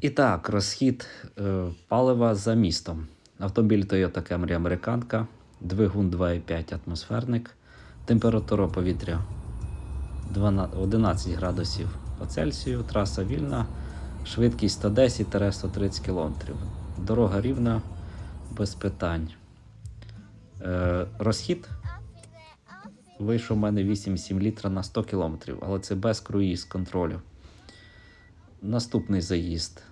І так, розхід е, палива за містом. Автомобіль Toyota Camry американка, двигун 2,5 атмосферник, температура повітря 12 11 градусів по Цельсію, траса вільна, швидкість 110-130 км. Дорога рівна, без питань. Е, розхід вийшов у мене 8,7 літра на 100 км, але це без круїз контролю. Наступний заїзд.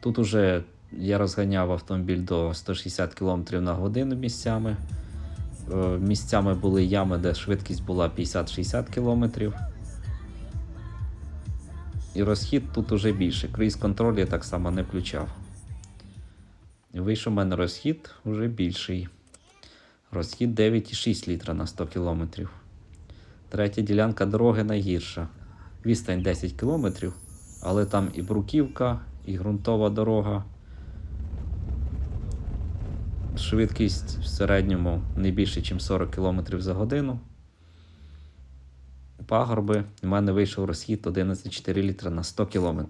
Тут уже я розганяв автомобіль до 160 км на годину місцями. Е, Місцями були ями, де швидкість була 50-60 км. І розхід тут уже більше. Круїз контроль я так само не включав. Вийшов у мене розхід вже більший. Розхід 9,6 літра на 100 км. Третя ділянка дороги найгірша. Відстань 10 км, але там і бруківка, і ґрунтова дорога. Швидкість в середньому не більше, ніж 40 км за годину. Пагорби. У мене вийшов розхід 11,4 літра на 100 км.